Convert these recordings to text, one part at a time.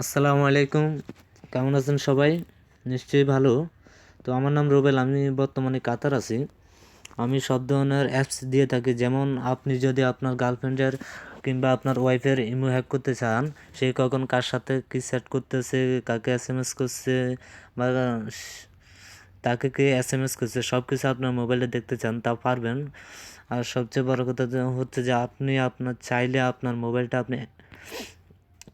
আসসালামু আলাইকুম। কেমন আছেন সবাই? নিশ্চয়ই ভালো। তো আমার নাম রুবেল, আমি বর্তমানে কাতার আছি। আমি সব ধরনের অ্যাপস দিয়ে থাকি। যেমন আপনি যদি আপনার গার্লফ্রেন্ডের কিংবা আপনার ওয়াইফের ইমো হ্যাক করতে চান, সে কখন কার সাথে কি সেট করতেছে, কাকে এস এম এস করছে বা তাকে কে এস এম এস করছে সব কিছু আপনার মোবাইলে দেখতে চান, তা পারবেন। আর সবচেয়ে বড় কথা হচ্ছে যে আপনি আপনার, চাইলে আপনার মোবাইলটা আপনি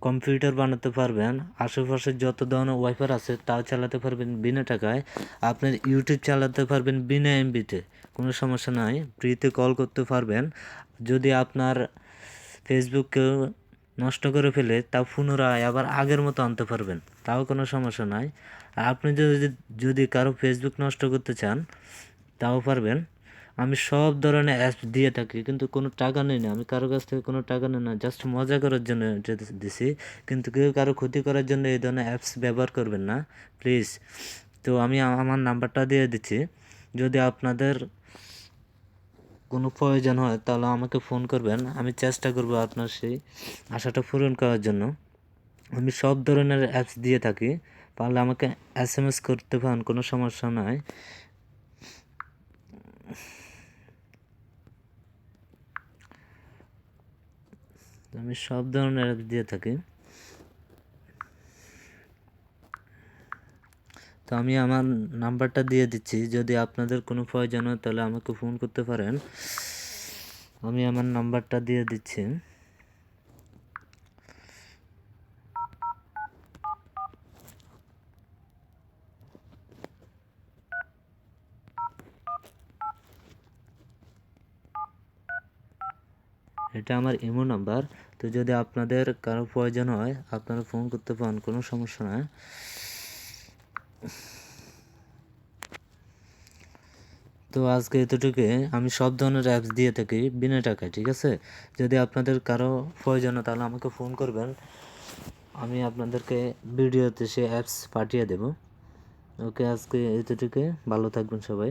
কম্পিউটার বানাতে পারবেন, আশেপাশে যত ধরনের ওয়াইফার আছে তাও চালাতে পারবেন বিনা টাকায়। আপনার ইউটিউব চালাতে পারবেন বিনা এমবিতে, কোনো সমস্যা নাই ফ্রিতে কল করতে পারবেন। যদি আপনার ফেসবুককেও নষ্ট করে ফেলে তা পুনরায় আবার আগের মতো আনতে পারবেন, তাও কোনো সমস্যা নাই। আপনি যদি যদি কারও ফেসবুক নষ্ট করতে চান, তাও পারবেন। আমি সব ধরনের অ্যাপস দিয়ে থাকি, কিন্তু কোনো টাকা নেই না। আমি কারও কাছ থেকে কোনো টাকা নেই না জাস্ট মজা করার জন্য দিছি। কিন্তু কেউ কারও ক্ষতি করার জন্য এই ধরনের অ্যাপস ব্যবহার করবেন না প্লিজ তো আমি আমার নাম্বারটা দিয়ে দিচ্ছি। যদি আপনাদের কোনো প্রয়োজন হয়, তাহলে আমাকে ফোন করবেন। আমি চেষ্টা করব আপনার সেই আশাটা পূরণ করার জন্য। আমি সব ধরনের অ্যাপস দিয়ে থাকি। পারলে আমাকে এস এম এস করতে পারেন, কোনো সমস্যা নয় আমি সব ধরনের দিয়ে থাকি। তো আমি আমার নাম্বারটা দিয়ে দিচ্ছি। যদি আপনাদের কোনো প্রয়োজন হয় তাহলে আমাকে ফোন করতে পারেন। আমি আমার নাম্বারটা দিয়ে দিচ্ছি। এটা আমার ইমো নাম্বার। তো যদি আপনাদের কারও প্রয়োজন হয়, আপনারা ফোন করতে পারেন, কোনো সমস্যা নয় তো আজকে এতটুকু আমি সব ধরনের অ্যাপস দিয়ে থাকি বিনা টাকায়, ঠিক আছে? যদি আপনাদের কারও প্রয়োজন হয়, তাহলে আমাকে ফোন করবেন। আমি আপনাদেরকে ভিডিওতে সে অ্যাপস পাঠিয়ে দেব। ওকে, আজকে এতটুকু ভালো থাকবেন সবাই।